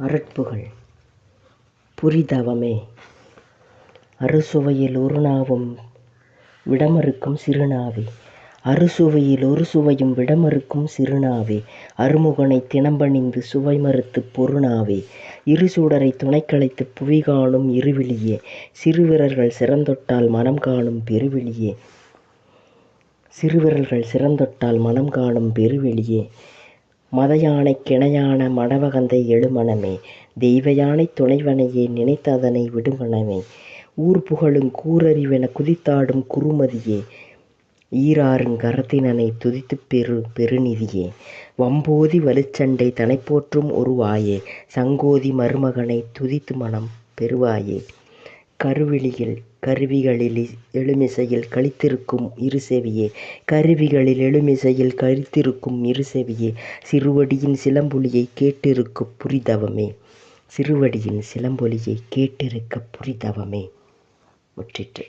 அருட்புகழ் புரிதவமே. அறுசுவையில் ஒருநாவும் விடமறுக்கும் சிறுநாவே. அறுசுவையில் ஒரு சுவையும் விடமறுக்கும் சிறுநாவே. அருமுகனை தினம்பணிந்து சுவை மறுத்து பொருணாவே சுவைமறுத்துப் பொருநாவே இருசுடரைத் புவி காணும் இருவிழியே. சிறுவிரல்கள் மனம் காணும் பெருவெளியே சிறுவிரல்கள் சிறந்தொட்டால் மனம் காணும் பெருவெளியே மதயானை கிணையான மடவகந்தை எழுமணமே. தெய்வயானைத் துணைவனையே நினைத்ததனை விடுமனமே ஊர்புகழுங் கூரறிவெனக் குதித்தாடும் குறுமதியே. ஈராறுங் கரத்தினனைத் துதித்துப் பெரு பெருநிதியே. வம்போதி வலுச்சண்டை தனைப்போற்றும் ஒருவாயே. சங்கோதி மருமகனைத் துதித்துமணம் பெறுவாயே. கருவிழியில் கருவிகளில் எழுமிசையில் களித்திருக்கும் இருசெவியே. கருவிகளில் எழுமிசையில் களித்திருக்கும் இருசெவியே சிறுவடியின் சிலம்பொலியைக் கேட்டிருக்கப் புரிதவமே. சிறுவடியின் சிலம்பொலியைக் கேட்டிருக்கப் புரிதவமே. முற்றிற்று.